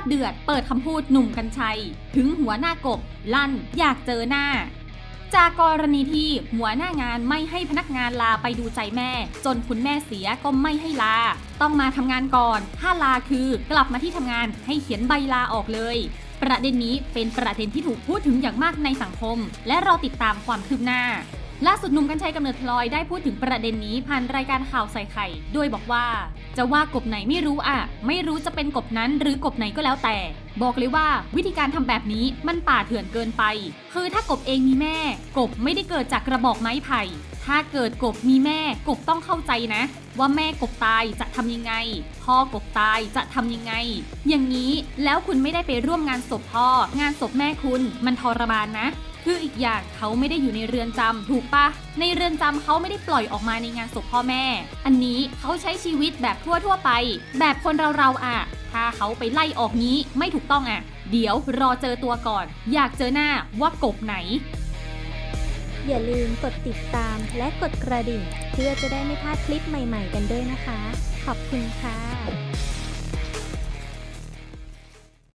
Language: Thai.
ติเดือดเปิดคำพูดหนุ่มกัญชัย ถึงหัวหน้ากบ ลั่นอยากเจอหน้า จากกรณีที่หัวหน้างานไม่ให้พนักงานลาไปดูใจแม่ จนคุณแม่เสียก็ไม่ให้ลา ต้องมาทำงานก่อน ถ้าลาคือกลับมาที่ทำงานให้เขียนใบลาออกเลย ประเด็นนี้เป็นประเด็นที่ถูกพูดถึงอย่างมากในสังคม และรอติดตามความคืบหน้า ล่าสุดหนุ่มกัญชัยกำเนิดพลอยได้พูดถึงประเด็นนี้ผ่านรายการข่าวใส่ไข่โดยบอกว่า จะว่ากบไหนไม่รู้อะ ไม่รู้จะเป็นกบนั้นหรือกบไหนก็แล้วแต่ บอกเลยว่าวิธีการทำแบบนี้มันป่าเถื่อนเกินไป คือถ้ากบเองมีแม่ กบไม่ได้เกิดจากกระบอกไม้ไผ่ถ้าเกิดกบมีแม่ กบต้องเข้าใจนะ ว่าแม่กบตายจะทำยังไง พ่อกบตายจะทำยังไง อย่างนี้แล้วคุณไม่ได้ไปร่วมงานศพพ่อ งานศพแม่คุณ มันทรมานนะ คืออีกอย่างเขาไม่ได้อยู่ในเรือนจำถูกปะในเรือนจำเขาไม่ได้ปล่อยออกมาในงานศพพ่อแม่ อันนี้เขาใช้ชีวิตแบบทั่วทั่วไป แบบคนเราเราอะ ถ้าเขาไปไล่ออกนี้ไม่ถูกต้องอะ เดี๋ยวรอเจอตัวก่อน อยากเจอหน้าว่ากบไหน อย่าลืมกดติดตามและกดกระดิ่ง เพื่อจะได้ไม่พลาดคลิปใหม่ ๆ กันด้วยนะคะ ขอบคุณค่ะ